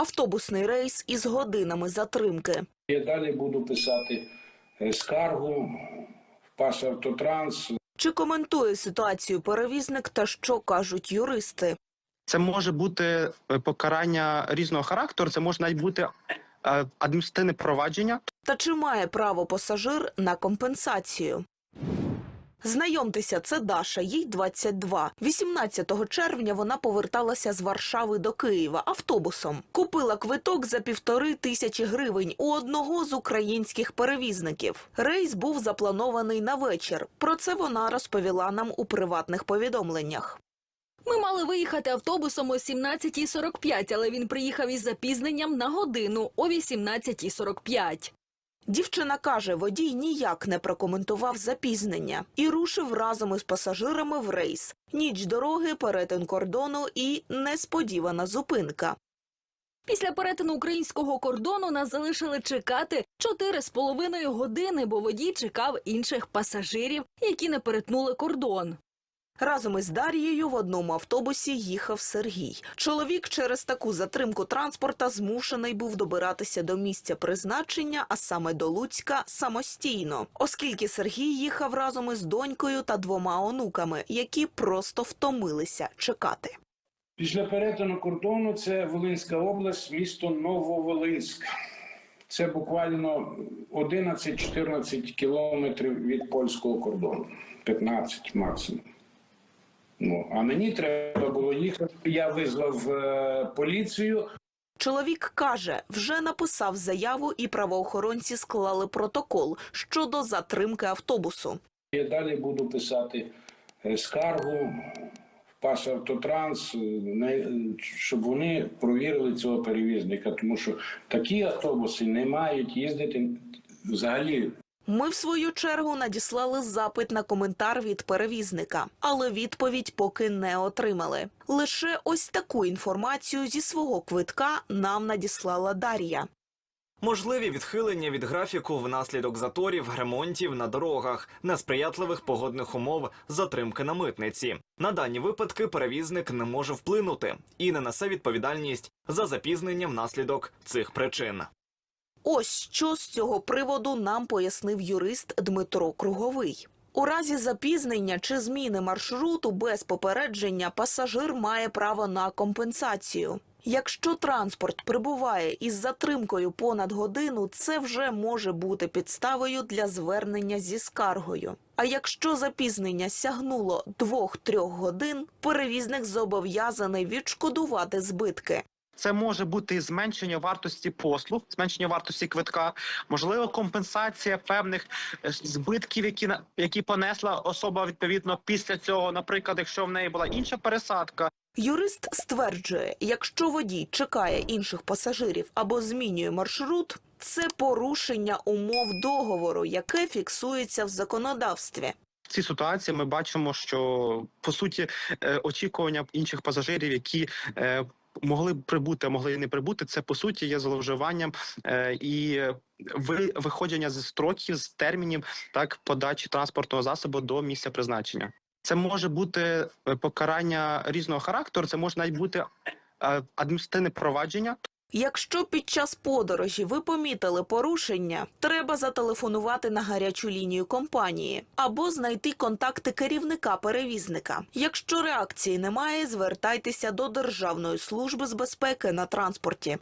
Автобусний рейс із годинами затримки. Я далі буду писати е, скаргу в ПАС «Автотранс». Чи коментує ситуацію перевізник та що кажуть юристи? Це може бути е, покарання різного характеру. Це може навіть бути е, адміністративне провадження. Та чи має право пасажир на компенсацію? Знайомтеся, це Даша, їй 22. 18 червня вона поверталася з Варшави до Києва автобусом. Купила квиток за півтори тисячі гривень у одного з українських перевізників. Рейс був запланований на вечір. Про це вона розповіла нам у приватних повідомленнях. Ми мали виїхати автобусом о 17.45, але він приїхав із запізненням на годину о 18.45. Дівчина каже, водій ніяк не прокоментував запізнення і рушив разом із пасажирами в рейс. Ніч дороги, перетин кордону і несподівана зупинка. Після перетину українського кордону нас залишили чекати 4,5 години, бо водій чекав інших пасажирів, які не перетнули кордон. Разом із Дар'єю в одному автобусі їхав Сергій. Чоловік через таку затримку транспорта змушений був добиратися до місця призначення, а саме до Луцька, самостійно, оскільки Сергій їхав разом із донькою та двома онуками, які просто втомилися чекати. Після перетину кордону це Волинська область, місто Нововолинськ. Це буквально 11-14 кілометрів від польського кордону, 15 максимум. Ну, а мені треба було їхати. Я визвав е, поліцію. Чоловік каже, вже написав заяву, і правоохоронці склали протокол щодо затримки автобусу. Я далі буду писати е, скаргу в ПАС «Автотранс», е, на- щоб вони провірили цього перевізника, тому що такі автобуси не мають їздити взагалі. Ми, в свою чергу, надіслали запит на коментар від перевізника, але відповідь поки не отримали. Лише ось таку інформацію зі свого квитка нам надіслала Дар'я. Можливі відхилення від графіку внаслідок заторів, ремонтів на дорогах, несприятливих погодних умов, затримки на митниці. На дані випадки перевізник не може вплинути і не несе відповідальність за запізнення внаслідок цих причин. Ось що з цього приводу нам пояснив юрист Дмитро Круговий. У разі запізнення чи зміни маршруту без попередження пасажир має право на компенсацію. Якщо транспорт прибуває із затримкою понад годину, це вже може бути підставою для звернення зі скаргою. А якщо запізнення сягнуло 2-3 годин, перевізник зобов'язаний відшкодувати збитки. Це може бути і зменшення вартості послуг, зменшення вартості квитка, можливо, компенсація певних е, збитків, які які понесла особа відповідно після цього. Наприклад, якщо в неї була інша пересадка, Юрист стверджує, якщо водій чекає інших пасажирів або змінює маршрут, це порушення умов договору, яке фіксується в законодавстві. в цій ситуації ми бачимо, що по суті е, очікування інших пасажирів, які е, могли б прибути, а могли і не прибути, це по суті є зловживанням е, і ви виходження з строків, з термінів так подачі транспортного засобу до місця призначення. Це може бути е, покарання різного характеру. Це може навіть бути е, адміністративне провадження. Якщо під час подорожі ви помітили порушення, треба зателефонувати на гарячу лінію компанії або знайти контакти керівника перевізника. Якщо реакції немає, звертайтеся до Державної служби з безпеки на транспорті.